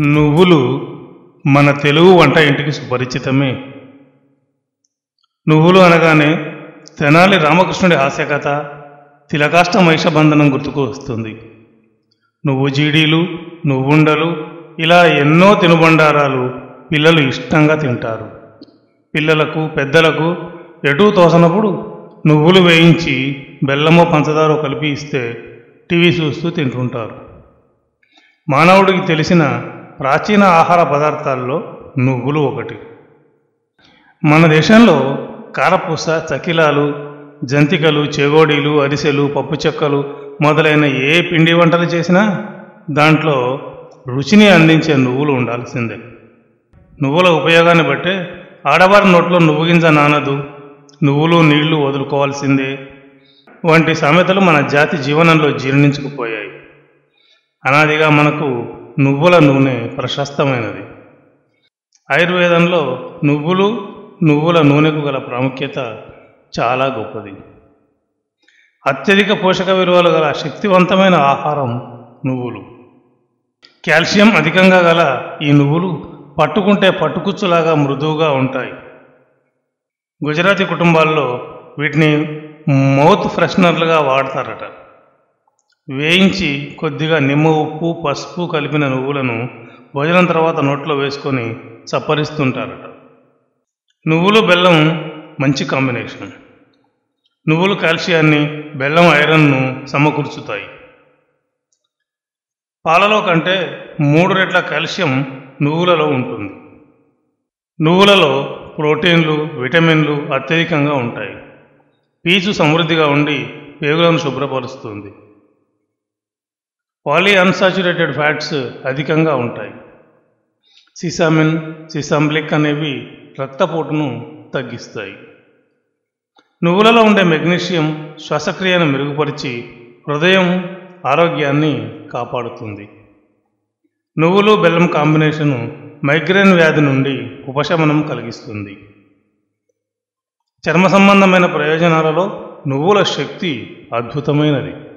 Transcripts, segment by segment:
నువ్వులు మన తెలుగు వంట ఇంటికి సుపరిచితమే. నువ్వులు అనగానే తెనాలి రామకృష్ణుడి హాస్యకథ తిలకాష్ట మహిషబంధనం గుర్తుకు వస్తుంది. నువ్వు జీడీలు నువ్వుండలు ఇలా ఎన్నో తినుబండారాలు పిల్లలు ఇష్టంగా తింటారు. పిల్లలకు పెద్దలకు ఎటూ తోసనప్పుడు నువ్వులు వేయించి బెల్లమో పంచదారో కలిపి ఇస్తే టీవీ చూస్తూ తింటుంటారు. మానవుడికి తెలిసిన ప్రాచీన ఆహార పదార్థాల్లో నువ్వులు ఒకటి. మన దేశంలో కారపూస చకిలాలు జంతికలు చెగోడీలు అరిసెలు పప్పు చెక్కలు మొదలైన ఏ పిండి వంటలు చేసినా దాంట్లో రుచిని అందించే నువ్వులు ఉండాల్సిందే. నువ్వుల ఉపయోగాన్ని బట్టే ఆడవారి నోట్లో నువ్వు గింజ నానదు నువ్వులు నీళ్ళు వదులుకోవాల్సిందే. వంటి సామెతలు మన జాతి జీవనంలో జీర్ణించుకుపోయాయి. అనాదిగా మనకు నువ్వుల నూనె ప్రశస్తమైనది. ఆయుర్వేదంలో నువ్వులు నువ్వుల నూనెకు గల ప్రాముఖ్యత చాలా గొప్పది. అత్యధిక పోషక విలువలు గల శక్తివంతమైన ఆహారం నువ్వులు. కాల్షియం అధికంగా గల ఈ నువ్వులు పట్టుకుంటే పట్టుకుచ్చులాగా మృదువుగా ఉంటాయి. గుజరాతీ కుటుంబాల్లో వీటిని మౌత్ ఫ్రెషనర్లుగా వాడతారట. వేయించి కొద్దిగా నిమ్మ ఉప్పు పసుపు కలిపిన నువ్వులను భోజనం తర్వాత నోట్లో వేసుకొని చప్పరిస్తుంటారట. నువ్వులు బెల్లం మంచి కాంబినేషన్. నువ్వులు కాల్షియాన్ని బెల్లం ఐరన్ను సమకూర్చుతాయి. పాలలో కంటే మూడు రెట్ల కాల్షియం నువ్వులలో ఉంటుంది. నువ్వులలో ప్రోటీన్లు విటమిన్లు అత్యధికంగా ఉంటాయి. పీచు సమృద్ధిగా ఉండి పేగులను శుభ్రపరుస్తుంది. పాలీ అన్సాచురేటెడ్ ఫ్యాట్స్ అధికంగా ఉంటాయి. సిసామిన్ సిసాంబ్లిక్ అనేవి రక్తపోటును తగ్గిస్తాయి. నువ్వులలో ఉండే మెగ్నీషియం శ్వాసక్రియను మెరుగుపరిచి హృదయం ఆరోగ్యాన్ని కాపాడుతుంది. నువ్వులు బెల్లం కాంబినేషను మైగ్రేన్ వ్యాధి నుండి ఉపశమనం కలిగిస్తుంది. చర్మ సంబంధమైన ప్రయోజనాలలో నువ్వుల శక్తి అద్భుతమైనది.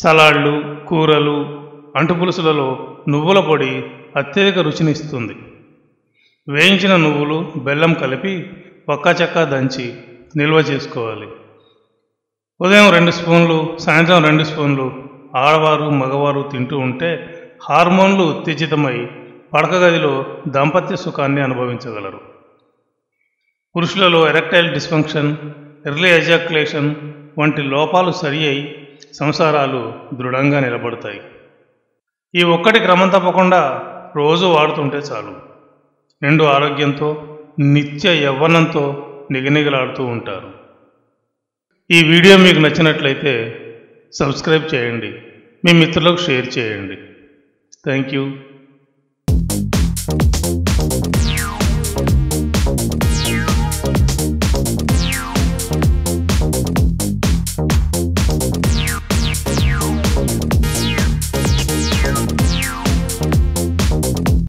సలాడ్లు కూరలు అంటుపులుసులలో నువ్వుల పొడి అత్యధిక రుచినిస్తుంది వేయించిన నువ్వులు బెల్లం కలిపి ఒక్క చెక్క దంచి నిల్వ చేసుకోవాలి. ఉదయం రెండు స్పూన్లు సాయంత్రం రెండు స్పూన్లు ఆడవారు మగవారు తింటూ ఉంటే హార్మోన్లు ఉత్తేజితమై పడక గదిలో దాంపత్య సుఖాన్ని అనుభవించగలరు. పురుషులలో ఎరెక్టైల్ డిస్ఫంక్షన్ ఎర్లీ ఎజాక్యులేషన్ వంటి లోపాలు సరి అయి సంసారాలు దృఢంగా నిలబడతాయి. ఈ ఒక్కటి క్రమం తప్పకుండా రోజు వాడుతుంటే చాలు. నిండు ఆరోగ్యంతో నిత్య యవ్వనంతో నిగనిగలాడుతూ ఉంటారు. ఈ వీడియో మీకు నచ్చినట్లయితే సబ్స్క్రైబ్ చేయండి. మీ మిత్రులకు షేర్ చేయండి. Thank you.